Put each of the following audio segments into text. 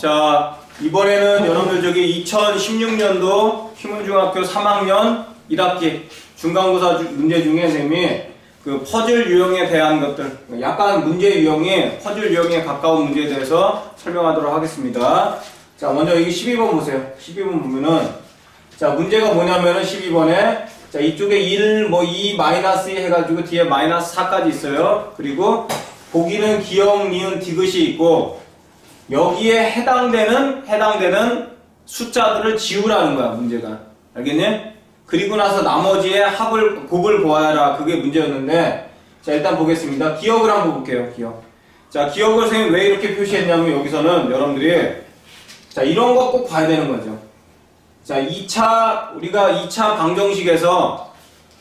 자, 이번에는 여러분들 저기 2016년도 휴문중학교 3학년 1학기 중간고사 주- 문제 중에 쌤이 그 퍼즐 유형에 대한 것들, 약간 문제 유형이 퍼즐 유형에 가까운 문제에 대해서 설명하도록 하겠습니다. 자, 먼저 여기 12번 보세요. 12번 보면은, 자, 문제가 뭐냐면은 12번에, 자, 이쪽에 1, 뭐 2, 마이너스 2 해가지고 뒤에 마이너스 4까지 있어요. 그리고 보기는 기억, 니은, 디귿이 있고, 여기에 해당되는 해당되는 숫자들을 지우라는 거야 문제가. 알겠니? 그리고 나서 나머지의 합을 곱을 보아라. 그게 문제였는데 자 일단 보겠습니다. 기억을 한번 볼게요 기억. 자 기억을 선생님 왜 이렇게 표시했냐면 여기서는 여러분들이 자 이런 거 꼭 봐야 되는 거죠. 자 2차 우리가 2차 방정식에서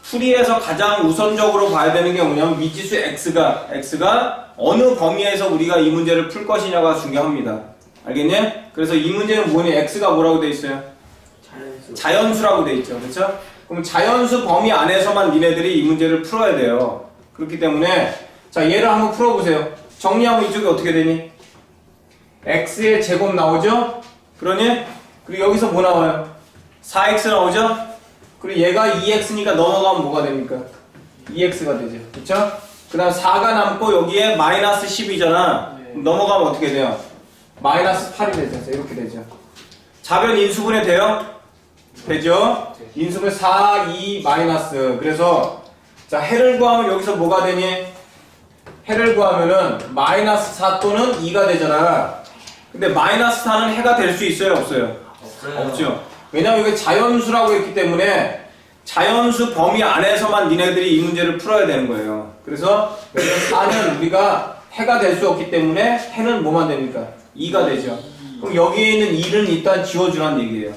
풀이에서 가장 우선적으로 봐야 되는 게 뭐냐면 미지수 x가 x가 어느 범위에서 우리가 이 문제를 풀 것이냐가 중요합니다. 알겠니? 그래서 이 문제는 뭐니? x가 뭐라고 돼 있어요? 자연수 자연수라고 돼 있죠. 그렇죠? 그럼 자연수 범위 안에서만 니네들이 이 문제를 풀어야 돼요. 그렇기 때문에 자 얘를 한번 풀어보세요. 정리하면 이쪽이 어떻게 되니? x의 제곱 나오죠? 그러니? 그리고 여기서 뭐 나와요? 4x 나오죠? 그리고 얘가 2x니까 넘어가면 뭐가 됩니까? 2x가 되죠. 그쵸? 그 다음 4가 남고 여기에 마이너스 10이잖아. 네. 넘어가면 어떻게 돼요? 마이너스 8이 되죠. 이렇게 되죠. 자변 인수분해 돼요? 되죠? 인수분해 4, 2, 마이너스. 그래서 자 해를 구하면 여기서 뭐가 되니? 해를 구하면은 마이너스 4 또는 2가 되잖아. 근데 마이너스 4는 해가 될 수 있어요? 없어요? 없어요. 없죠. 왜냐면 이게 자연수라고 했기 때문에 자연수 범위 안에서만 니네들이 이 문제를 풀어야 되는 거예요. 그래서 여기서 4는 우리가 해가 될 수 없기 때문에 해는 뭐만 됩니까? 2가 되죠. 그럼 여기에 있는 1은 일단 지워주라는 얘기예요.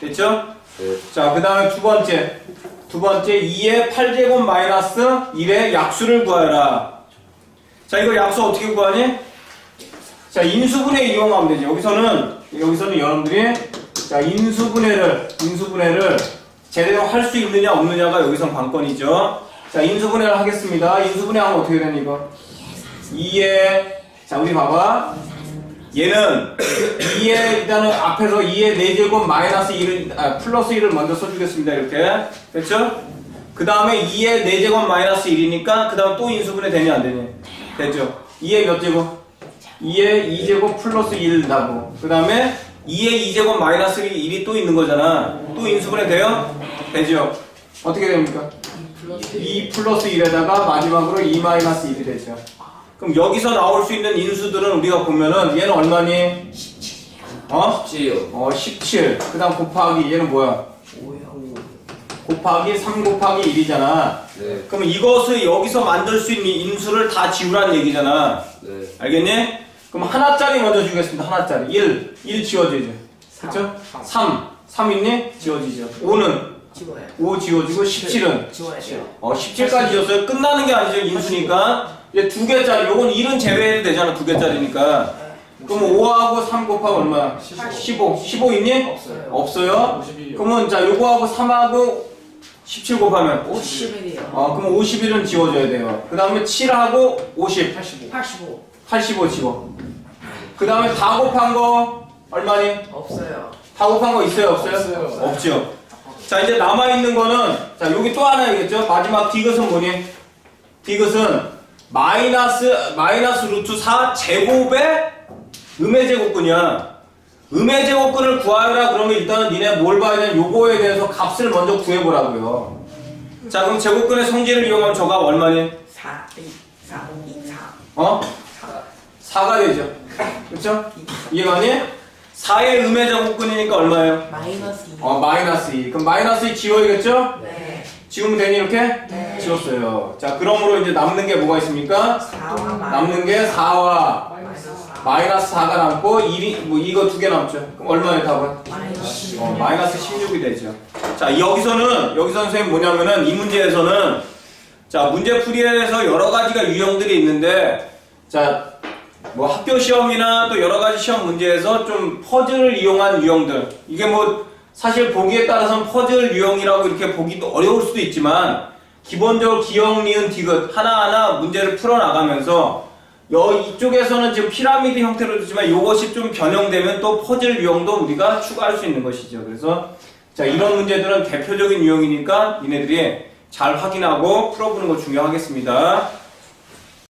됐죠? 네. 자, 그 다음에 두 번째. 두 번째, 2의 8제곱 마이너스 1의 약수를 구하라. 자, 이거 약수 어떻게 구하니? 자, 인수분해 이용하면 되죠. 여기서는, 여기서는 여러분들이, 자, 인수분해를, 인수분해를 제대로 할 수 있느냐, 없느냐가 여기선 관건이죠. 자, 인수분해를 하겠습니다. 인수분해 하면 어떻게 되니, 이거? 2의, 자, 우리 봐봐. 얘는 2의 일단은 앞에서 2의 4제곱 마이너스 1을 아, 플러스 1을 먼저 써주겠습니다 이렇게 됐죠? 그 다음에 2의 4제곱 마이너스 1이니까 그 다음 또 인수분해 되냐 안 되냐 되죠 2의 몇 제곱? 2의 2제곱 플러스 1 나고 그 다음에 2의 2제곱 마이너스 1이 또 있는 거잖아 또 인수분해 돼요? 되죠 어떻게 됩니까? 2 플러스 1에다가 마지막으로 2 마이너스 1이 되죠 그럼 여기서 나올 수 있는 인수들은 우리가 보면은 얘는 얼마니? 어? 지요. 어, 17. 그 다음 곱하기 얘는 뭐야? 곱하기 3 곱하기 1이잖아. 네. 그럼 이것을 여기서 만들 수 있는 인수를 다 지우라는 얘기잖아. 네. 알겠니? 그럼 하나짜리 먼저 주겠습니다. 하나짜리. 1. 1 지워지죠. 그쵸? 3. 3 있니? 지워지죠. 5는? 집어요. 5 지워지고 17은? 지워야 돼요. 어, 17까지 지었어요. 끝나는 게 아니죠. 인수니까. 이제 두 개짜리. 요건 1은 제외해도 되잖아. 두 개짜리니까. 그럼 5하고 3 곱하면 얼마야? 15. 15 있니? 없어요. 없어요? 51이요. 그러면 자, 요거하고 3하고 17 곱하면 51이요. 어, 그럼 51은 지워줘야 돼요. 그 다음에 7하고 50, 85. 85. 85 지워. 그 다음에 다 곱한 거 얼마니? 없어요. 다 곱한 거 있어요? 없어요? 없어요. 없죠. 자, 이제 남아있는 거는, 자, 여기 또 하나 있겠죠? 마지막 디귿은 뭐니? 디귿은 마이너스, 마이너스 루트 4 제곱의 음의 제곱근이야. 음의 제곱근을 구하라 그러면 일단은 니네 뭘 봐야 되냐? 요거에 대해서 값을 먼저 구해보라고요. 자, 그럼 제곱근의 성질을 이용하면 저가 얼마니? 4, 2, 4, 2, 4. 어? 4 가 되죠. 그쵸? 이해가니? 4의 음의 제곱근이니까 얼마예요? 마이너스 2. 어, 마이너스 2. 그럼 마이너스 2 지워야겠죠? 네. 지우면 되니, 이렇게? 네. 지웠어요. 자, 그러므로 이제 남는 게 뭐가 있습니까? 4와 남는 게 4와 마이너스 4. 마이너스 4가 남고, 1이, 뭐, 이거 두 개 남죠. 그럼 얼마예요, 답은? 마이너스 어, 마이너스 16이 되죠. 자, 여기서는, 여기서 선생님 뭐냐면은, 이 문제에서는, 자, 문제 풀이에서 여러 가지가 유형들이 있는데, 자, 뭐 학교 시험이나 또 여러 가지 시험 문제에서 좀 퍼즐을 이용한 유형들. 이게 뭐, 사실 보기에 따라서는 퍼즐 유형이라고 이렇게 보기도 어려울 수도 있지만, 기본적으로 기억, 니은, 디귿 하나하나 문제를 풀어나가면서 여 이쪽에서는 지금 피라미드 형태로 주지만 이것이 좀 변형되면 또 퍼즐 유형도 우리가 추가할 수 있는 것이죠. 그래서 자 이런 문제들은 대표적인 유형이니까 니네들이 잘 확인하고 풀어보는 거 중요하겠습니다.